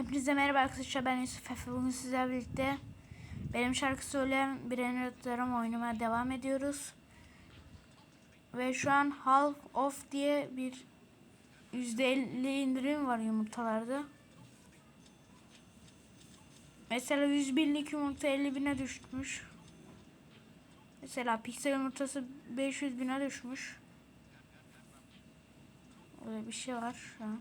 Hepinize merhaba arkadaşlar ben Yusuf Efe. Bugün sizlerle birlikte benim şarkı söyleyen Brainrotlarım oynamaya devam ediyoruz. Ve şu an Half Off diye bir %50 indirim var yumurtalarda. Mesela 100 binlik yumurta 50 bine düşmüş. Mesela piksel yumurtası 500 bine düşmüş. Öyle bir şey var şu an.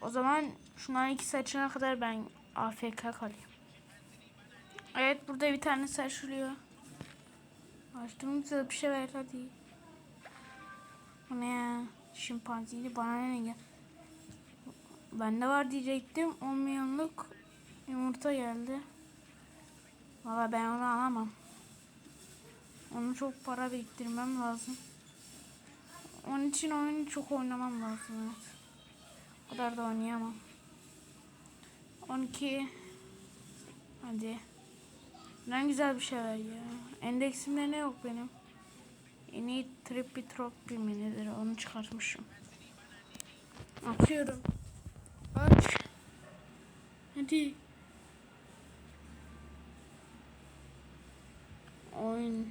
O zaman şunların ikisi açana kadar ben AFK kalayım. Evet burada bir tane saçılıyor. Açtım güzel bir şey ver hadi. Bu ne ya? Şimpanzini bana ne gel? Bende var diyecektim. 10 milyonluk yumurta geldi. Valla ben onu alamam. Onu çok para biriktirmem lazım. Onun için oyunu çok oynamam lazım evet. O kadar da oynayamam. 12 Hadi. Ne güzel bir şey var ya. Endeksimde ne yok benim? En iyi trippy trop nedir onu çıkartmışım. Atıyorum. Aç. Hadi. Oyun.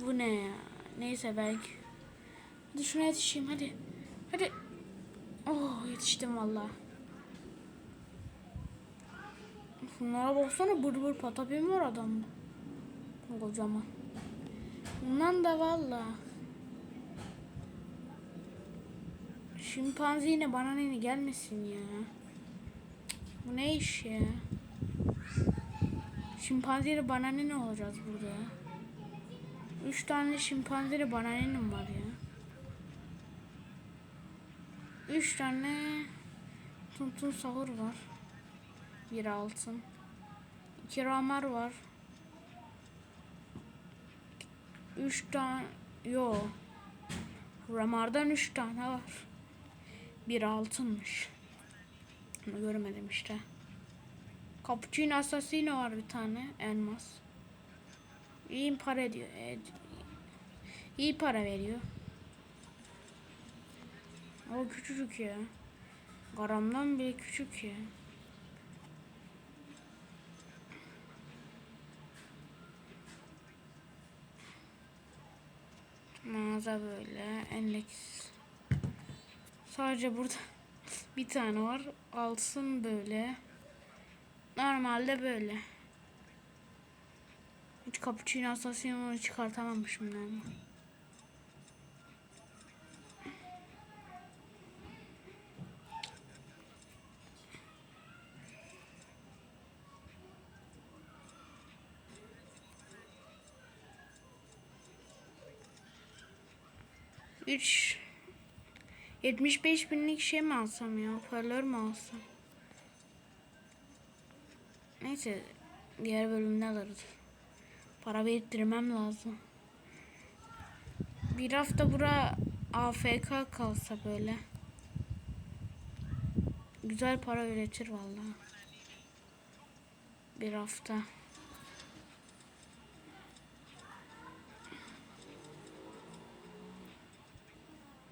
Bu ne ya? Neyse belki. Hadi şuna yetişeyim hadi. Hadi. Oh yetiştim valla. Bunlara baksana bır bır patapim var adamda. Kocaman. Bundan da valla. Şimpanze yine bana ne gelmesin ya. Bu ne iş ya? Şimpanzeyle bana ne olacağız burada? Üç tane şimpanzeyle bana ne var ya? Üç tane tuntun sahur var. Bir altın. İki ramar var. Üç tane yo. Ramardan üç tane var. Bir altınmış. Bunu görmedim işte. Cappuccino Assassino var bir tane. Elmas. İyi para ediyor. İyi para veriyor. O küçücük ya. Garamdan bile küçük ya. Mağaza böyle. Endeks. Sadece burada bir tane var. Alsın böyle. Normalde böyle. Hiç cappuccino asasını çıkartamamışım ben. Üç 75 binlik şey mi alsam ya? Hoparlör mü alsam? Neyse diğer bölümde alırız. Para biriktirmem lazım. Bir hafta bura AFK kalsa böyle. Güzel para üretir vallahi. Bir hafta.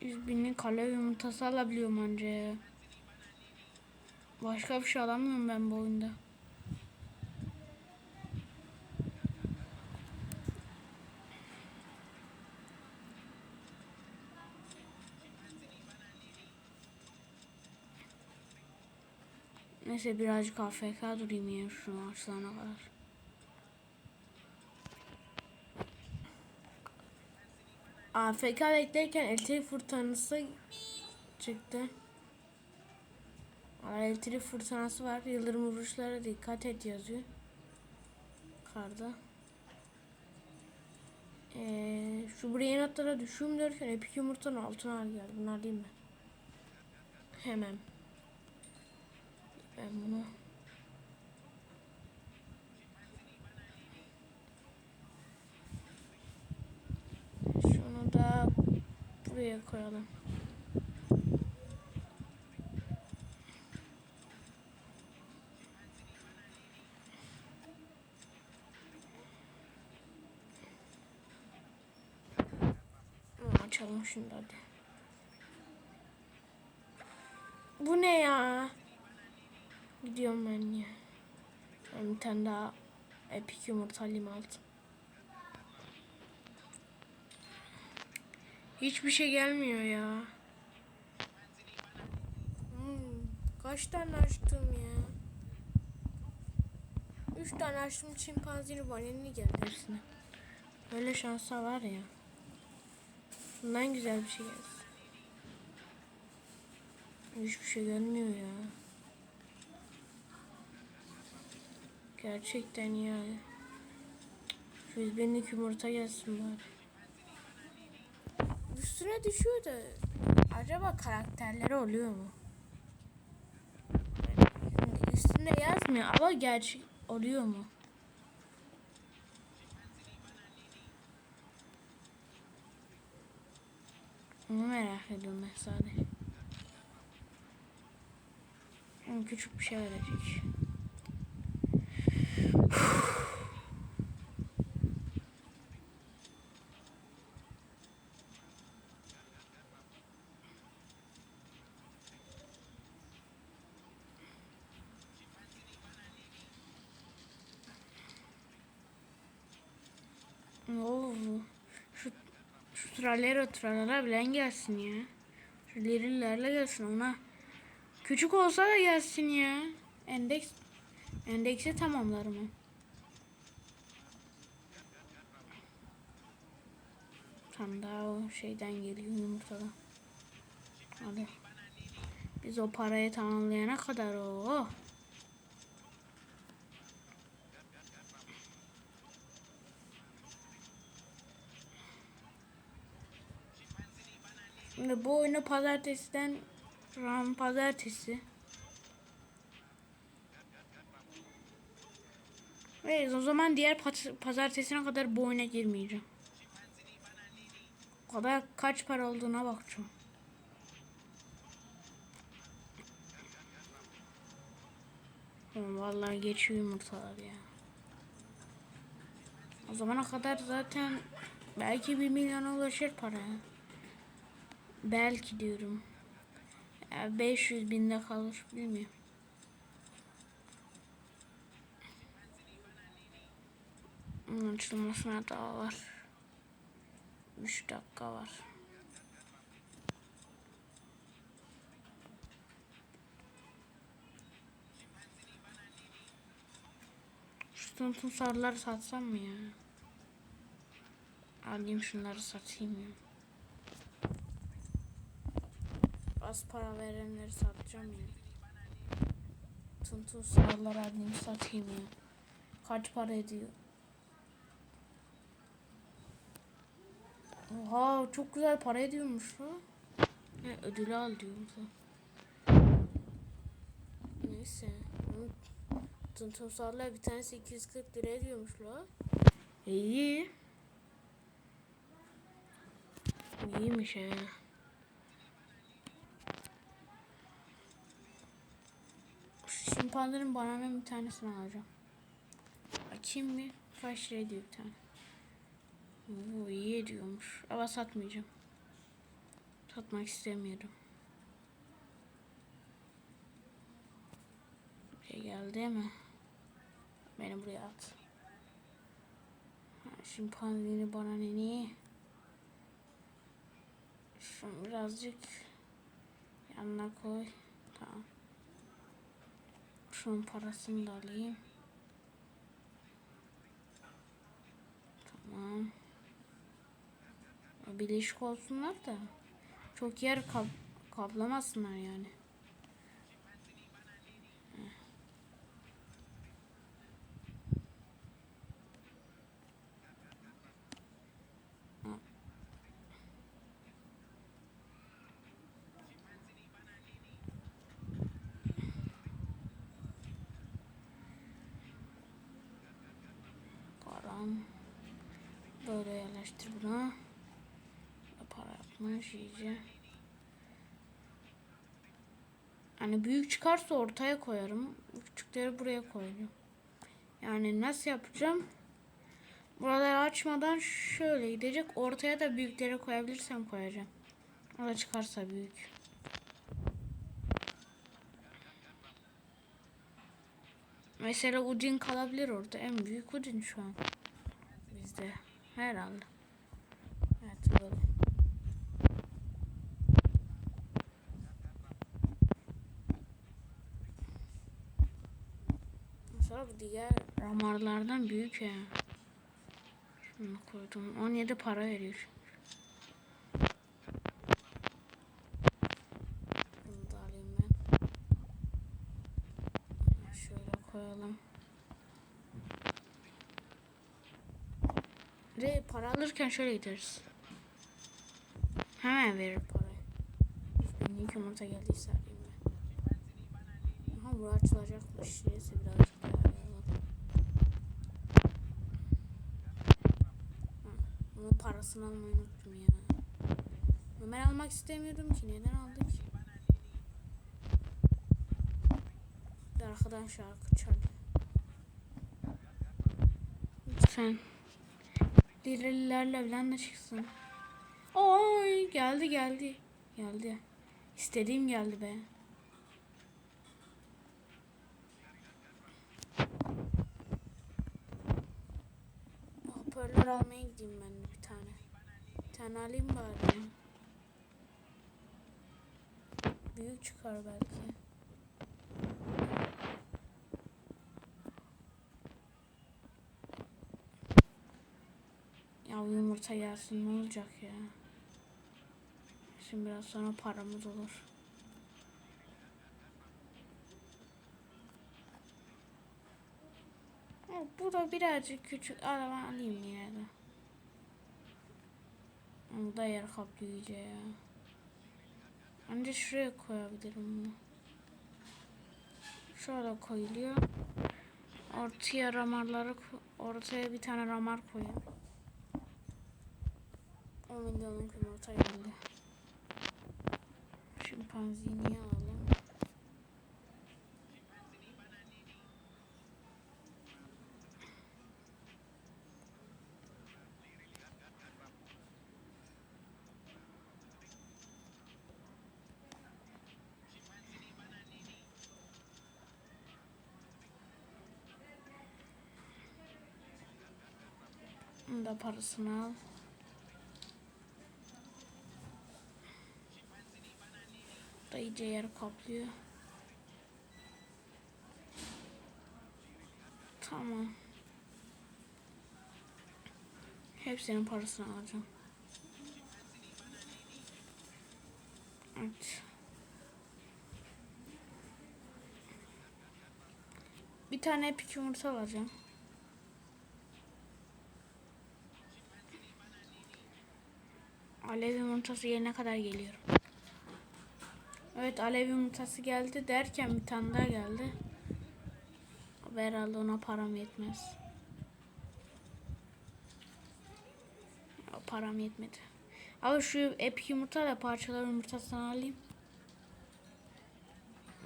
Yüz binlik kale yumurtası alabiliyorum anca ya. Başka bir şey alamıyorum ben bu oyunda. Neyse birazcık AFK durayım ya şu açılana kadar. AFK beklerken elektrik fırtınası çıktı. Elektrik fırtınası var. Yıldırım vuruşlara dikkat et yazıyor. Karda. Ee, şu buraya notlara düşüyorum derken epik yumurtanın altına geldi. Bunlar değil mi? Hemen. Ben bunu da buraya koyalım. Açalım da hadi. Bu ne ya? Gidiyorum ben ya. Ben bir tane daha epik yumurta alayım altın. Hiçbir şey gelmiyor ya. Hmm, kaç tane açtım ya? Üç tane açtım çimpanzini vanilini geldi hepsine. Böyle şansa var ya. Bundan güzel bir şey gelsin. Hiçbir şey gelmiyor ya. Gerçekten ya. Şu binlik yumurta gelsin bari. Üstüne düşüyor da acaba karakterleri oluyor mu? Şimdi üstünde yazmıyor ama gerçek oluyor mu? Onu merak ediyorum ben sadece. Küçük bir şey verecek. Oo, şu şu tralero tralala bilen gelsin ya. Şu lirillerle gelsin ona. Küçük olsa da gelsin ya. Endeks endeksi tamamlarım ben. Tam daha o şeyden geliyor yumurtadan. Hadi. Biz o parayı tamamlayana kadar o. Şimdi bu oyunu pazartesiden an pazartesi. Evet o zaman diğer paz- pazartesine kadar bu oyuna girmeyeceğim. O kadar kaç para olduğuna bakacağım. Vallahi geçiyor yumurtalar ya. O zamana kadar zaten belki bir milyona ulaşır para. ya. Belki diyorum. Ya 500 binde kalır bilmiyorum. Bunun açılmasına daha var. 3 dakika var. Şu tuntun sarıları satsam mı ya? Alayım şunları satayım ya. Az para verenleri satacağım ya. Tuntun sarıları alayım satayım ya. Kaç para ediyor? Oha çok güzel para ediyormuş lan. Ne ödülü al diyor burada. Neyse. Tuntun sarılar bir tanesi 240 lira ediyormuş la. İyi. İyiymiş ha. Şimpanzenin bananın bir tanesini alacağım. Açayım mı? Kaç lira ediyor bir tane. Oo, iyi ediyormuş. Ama satmayacağım. Satmak istemiyorum. Buraya geldi mi? Beni buraya at. Ha, Şimpanzini bana ne? Şunu birazcık yanına koy. Tamam. Şunun parasını da alayım. Tamam. Bileşik olsunlar da çok yer kap kaplamasınlar yani. Yerleştir bunu. Para yapmış iyice. Hani büyük çıkarsa ortaya koyarım. Küçükleri buraya koyuyorum. Yani nasıl yapacağım? Buraları açmadan şöyle gidecek. Ortaya da büyüklere koyabilirsem koyacağım. O da çıkarsa büyük. Mesela Udin kalabilir orada. En büyük Udin şu an. Bizde. Herhalde. Evet böyle. Mesela bu diğer ramarlardan büyük ya. Şunu koydum. 17 para veriyor. çünkü. Bunu da alayım ben. Şöyle koyalım. Ve para alırken şöyle gideriz. Hemen verir parayı. Günlük yumurta geldiyse alayım ben. Aha bu açılacakmış. Neyse birazcık daha arayalım. Bunun parasını almayı unuttum ya. Ömer almak istemiyordum ki. Neden aldık? Bir arkadan şarkı çalıyor. Lütfen. Lirililerle falan da çıksın. Oy geldi geldi. Geldi. İstediğim geldi be. Hoparlör almaya gideyim ben de bir tane. Bir tane alayım bari. Büyük çıkar belki. Ya yumurta gelsin ne olacak ya? Şimdi biraz sonra paramız olur. Bu da birazcık küçük. Araba alayım yine de. Bu da yer iyice ya. Önce şuraya koyabilirim bunu. Şöyle koyuluyor. Ortaya ramarları ortaya bir tane ramar koyayım. 10 milyonluk yumurta geldi. Şimpanzeyi niye alalım? Da parasını al. İyice yer kaplıyor. Tamam. Hepsinin parasını alacağım. Evet. Bir tane epik yumurta alacağım. Alev yumurtası yerine kadar geliyorum. Evet alev yumurtası geldi derken bir tane daha geldi. Ama Herhalde ona param yetmez. Param yetmedi. Ama şu epik yumurta da parçalar yumurtasını alayım.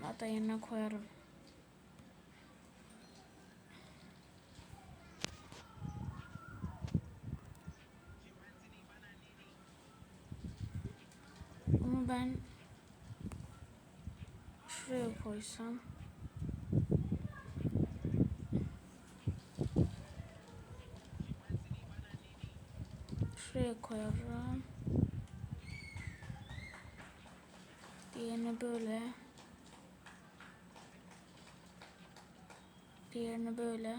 Hatta yerine koyarım. Bunu ben şuraya koysam. Şuraya koyarım. Diğerini böyle. Diğerini böyle.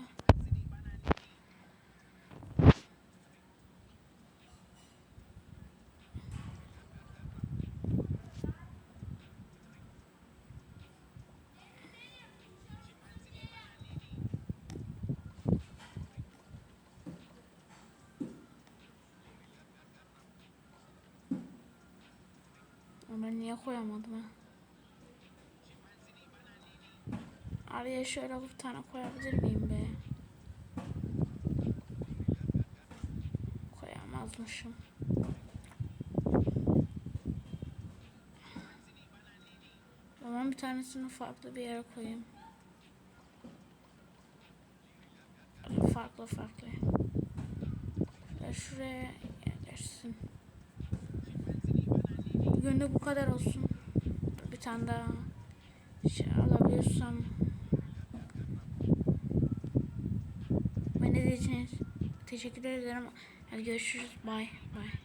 Ben niye koyamadım ha? Araya şöyle bir tane koyabilir miyim be? Koyamazmışım. O zaman bir tanesini farklı bir yere koyayım. Farklı farklı. Şuraya yerleşsin. Bugün de bu kadar olsun. Bir tane daha şey alabilirsem. Beni de için teşekkür ederim. Hadi görüşürüz. Bye. Bye.